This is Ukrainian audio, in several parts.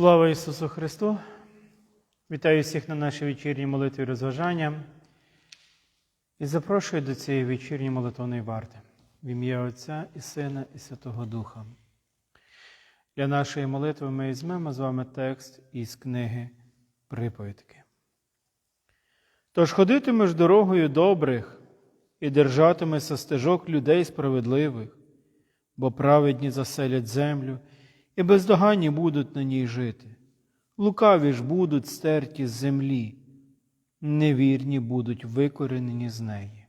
Слава Ісусу Христу! Вітаю всіх на нашій вечірній молитві розважання і запрошую до цієї вечірньої молитовної варти в ім'я Отця і Сина і Святого Духа. Для нашої молитви ми візьмемо з вами текст із книги Приповідки. Тож ходитимеш дорогою добрих і держатимешся стежок людей справедливих, бо праведні заселять землю і бездоганні будуть на ній жити. Лукаві ж будуть стерті з землі, невірні будуть викоренені з неї.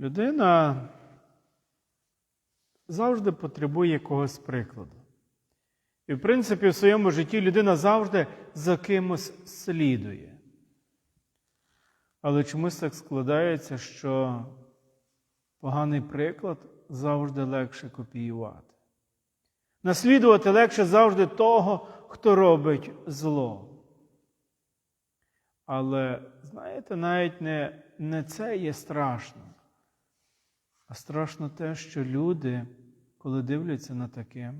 Людина завжди потребує якогось прикладу. І, в принципі, в своєму житті людина завжди за кимось слідує. Але чомусь так складається, що поганий приклад завжди легше копіювати. Наслідувати легше завжди того, хто робить зло. Але, знаєте, навіть не, не це є страшно, а страшно те, що люди, коли дивляться на таке,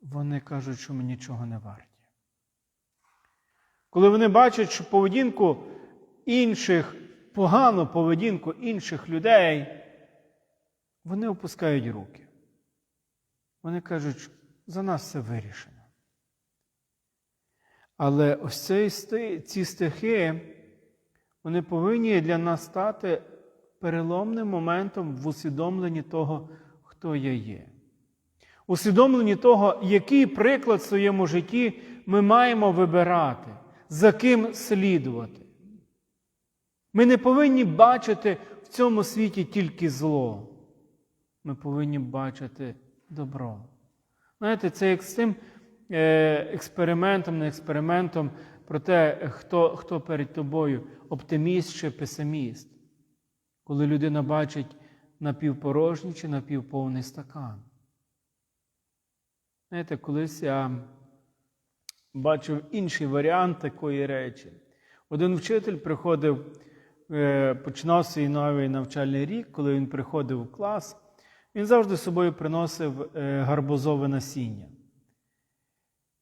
вони кажуть, що ми нічого не варті. Коли вони бачать, що поведінку інших, погану поведінку інших людей, вони опускають руки. Вони кажуть, за нас все вирішено. Але ось цей, ці стихи, вони повинні для нас стати переломним моментом в усвідомленні того, хто я є. Усвідомленні того, який приклад в своєму житті ми маємо вибирати, за ким слідувати. Ми не повинні бачити в цьому світі тільки зло. Ми повинні бачити добро. Знаєте, це як з тим е, експериментом, не експериментом про те, хто, хто перед тобою, оптиміст чи песиміст. Коли людина бачить напівпорожній чи напівповний стакан. Знаєте, колись я бачив інший варіант такої речі. Один вчитель приходив, е, починав свій новий навчальний рік, коли він приходив у клас, він завжди з собою приносив е, гарбузове насіння.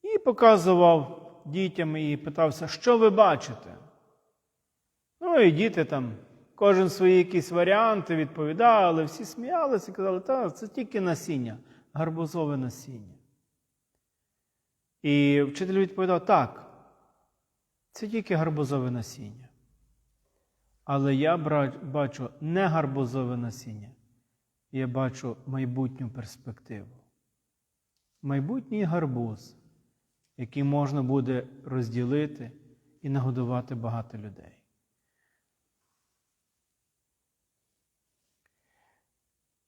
І показував дітям і питався, що ви бачите? Ну і діти там, кожен свої якісь варіанти відповідали, всі сміялися і казали, так, це тільки насіння, гарбузове насіння. І вчитель відповідав, так, це тільки гарбузове насіння. Але я бачу не гарбузове насіння, я бачу майбутню перспективу. Майбутній гарбуз, який можна буде розділити і нагодувати багато людей.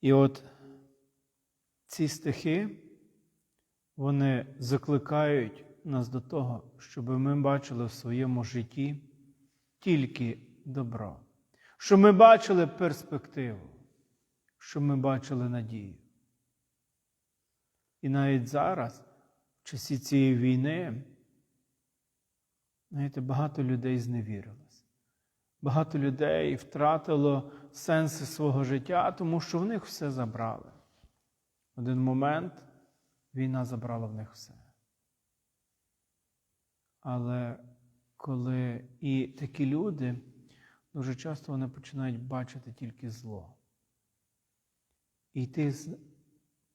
І от ці стихи, вони закликають нас до того, щоб ми бачили в своєму житті тільки добро, щоб ми бачили перспективу, щоб ми бачили надію. І навіть зараз, в часі цієї війни, знаєте, багато людей зневірилось. Багато людей втратило сенси свого життя, тому що в них все забрали. В один момент війна забрала в них все. Але коли і такі люди, дуже часто вони починають бачити тільки зло. І йти з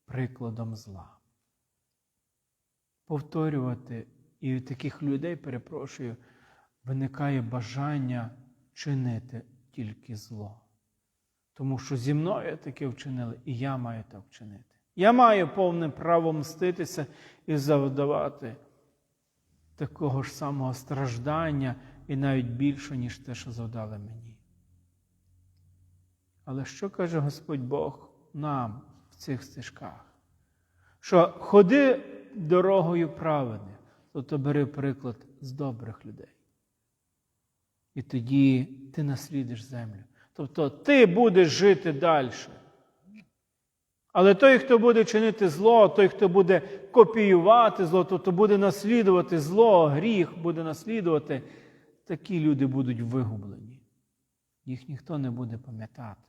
прикладом зла. Повторювати, і у таких людей, перепрошую, виникає бажання чинити тільки зло. Тому що зі мною таке вчинили, і я маю так вчинити. Я маю повне право мститися і завдавати такого ж самого страждання і навіть більше, ніж те, що завдали мені. Але що каже Господь Бог нам в цих стежках? Що ходи дорогою праведних, тобто бери приклад з добрих людей. І тоді ти наслідиш землю. Тобто ти будеш жити далі. Але той, хто буде чинити зло, той, хто буде копіювати зло, тобто буде наслідувати зло, гріх буде наслідувати, такі люди будуть вигублені. Їх ніхто не буде пам'ятати.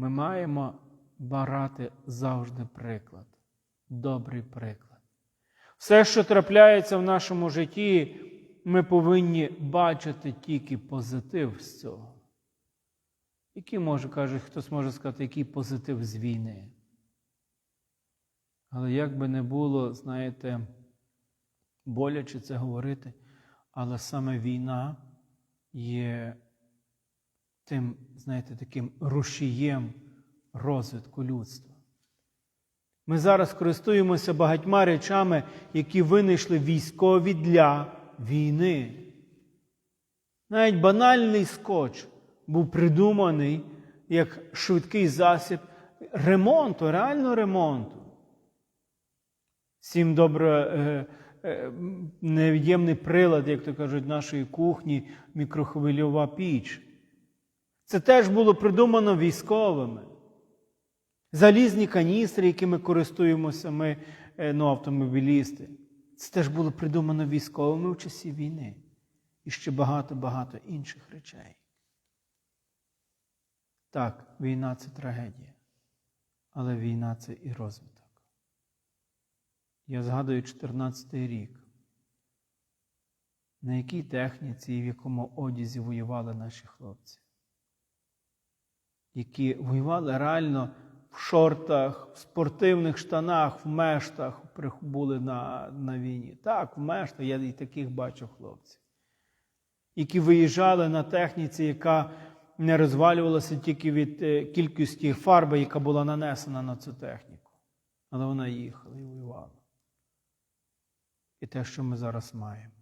Ми маємо брати завжди приклад, добрий приклад. Все, що трапляється в нашому житті, ми повинні бачити тільки позитив з цього. Який може, каже, хтось може сказати, який позитив з війни. Але як би не було, знаєте, боляче це говорити, але саме війна є тим, знаєте, таким рушієм розвитку людства. Ми зараз користуємося багатьма речами, які винайшли військові для війни. Навіть банальний скотч був придуманий як швидкий засіб ремонту, реально ремонту. Всім добре е, е, невід'ємний прилад, як то кажуть, нашої кухні, мікрохвильова піч. Це теж було придумано військовими. Залізні каністри, якими користуємося ми, е, ну, автомобілісти. Це теж було придумано військовими в часі війни. І ще багато-багато інших речей. Так, війна це трагедія, але війна це і розвиток. Я згадую 14-й рік, на якій техніці і в якому одязі воювали наші хлопці, які воювали реально в шортах, в спортивних штанах, в мештах були на, на війні. Так, в мештах, я і таких бачу хлопців, які виїжджали на техніці, яка не розвалювалася тільки від е, кількості фарби, яка була нанесена на цю техніку. Але вона їхала і воювала. І те, що ми зараз маємо.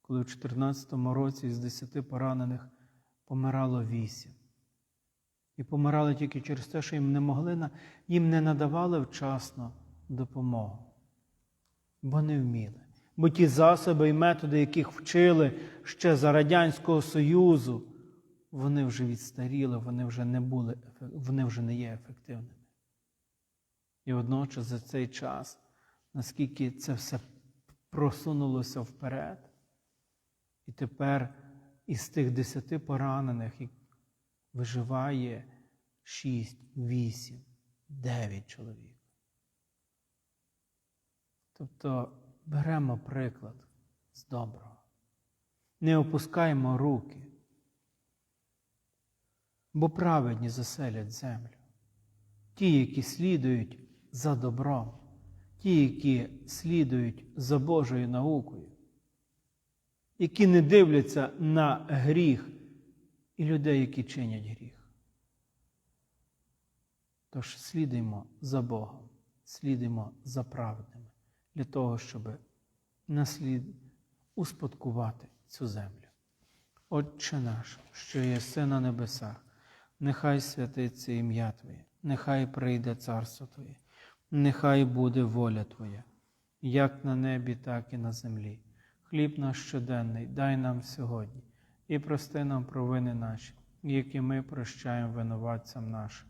Коли в 2014 році з 10 поранених помирало 8. І помирали тільки через те, що їм не могли, їм не надавали вчасно допомогу, бо не вміли. Бо ті засоби і методи, яких вчили ще за Радянського Союзу, вони вже відстаріли, вони вже не були, вони вже не є ефективними. І водночас за цей час, наскільки це все просунулося вперед, і тепер із тих десяти поранених виживає шість, вісім, дев'ять чоловік. Тобто беремо приклад з доброго. Не опускаємо руки, бо праведні заселять землю. Ті, які слідують за добром, ті, які слідують за Божою наукою, які не дивляться на гріх і людей, які чинять гріх. Тож слідуємо за Богом, слідуємо за праведними для того, щоб наслід успадкувати цю землю. Отче наш, що є все на небесах, нехай святиться ім'я Твоє, нехай прийде царство Твоє, нехай буде воля Твоя, як на небі, так і на землі. Хліб наш щоденний, дай нам сьогодні і прости нам провини наші, які ми прощаємо винуватцям нашим.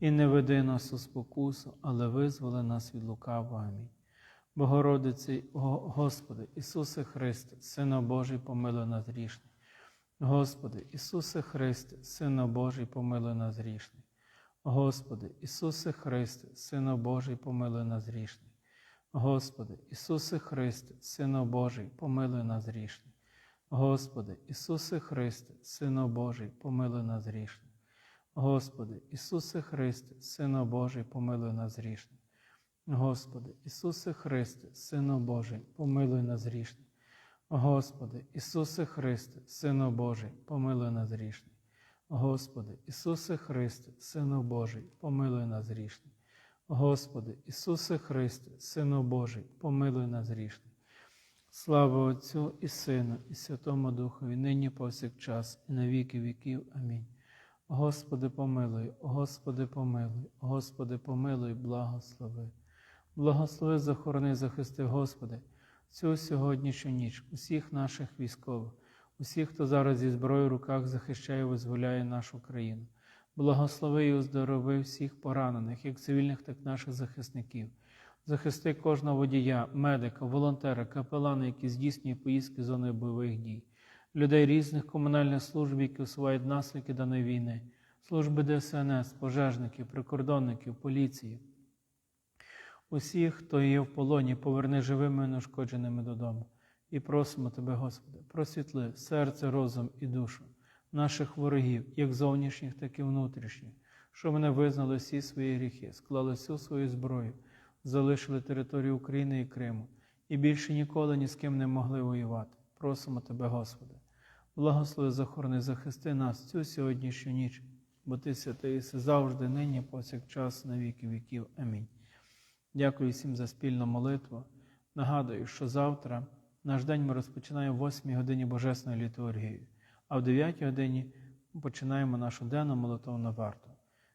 І не веди нас у спокусу, але визволи нас від лукавого. Амінь. Богородиці, Господи, Ісусе Христе, Сино Божий, помилуй нас грішний. Господи, Ісусе Христе, Сино Божий, помилуй нас грішний. Господи, Ісусе Христе, Сино Божий, помилуй нас грішний. Господи, Ісусе Христе, Сино Божий, помилуй нас грішний. Господи, Ісусе Христе, Сино Божий, помилуй нас грішний. Господи, Ісусе Христе, Сино Божий, помилуй нас грішний. Господи, Ісусе Христе, Сино Божий, помилуй нас грішний. Господи, Ісусе Христе, Сино Божий, помилуй нас грішний. Господи, Ісусе Христе, Сино Божий, помилуй нас грішний. Господи, Ісусе Христе, Сино Божий, помилуй нас грішний. Слава Отцю і Сину, і Святому Духові, нині повсякчас, і на віки віків. Амінь. Господи, помилуй, Господи, помилуй, Господи, помилуй, благослови. Благослови, захорони, захисти, Господи, цю сьогоднішню ніч, усіх наших військових, усіх, хто зараз зі зброєю в руках захищає і визволяє нашу країну. Благослови і оздорови всіх поранених, як цивільних, так і наших захисників. Захисти кожного водія, медика, волонтера, капелана, які здійснює поїздки зоною бойових дій, людей різних комунальних служб, які усувають наслідки даної війни. служби ДСНС, пожежників, прикордонників, поліції. Усіх, хто є в полоні, поверни живими і неушкодженими додому. І просимо Тебе, Господи, просвітли серце, розум і душу наших ворогів, як зовнішніх, так і внутрішніх, щоб вони визнали всі свої гріхи, склали всю свою зброю, залишили територію України і Криму і більше ніколи ні з ким не могли воювати. Просимо Тебе, Господи, благослови захорони, захисти нас цю сьогоднішню ніч, бо Ти святий завжди, нині, повсякчас, на віки віків. Амінь. Дякую всім за спільну молитву. Нагадую, що завтра наш день ми розпочинаємо в 8 годині Божественної літургії, а в 9 годині починаємо нашу денну молитовну варту.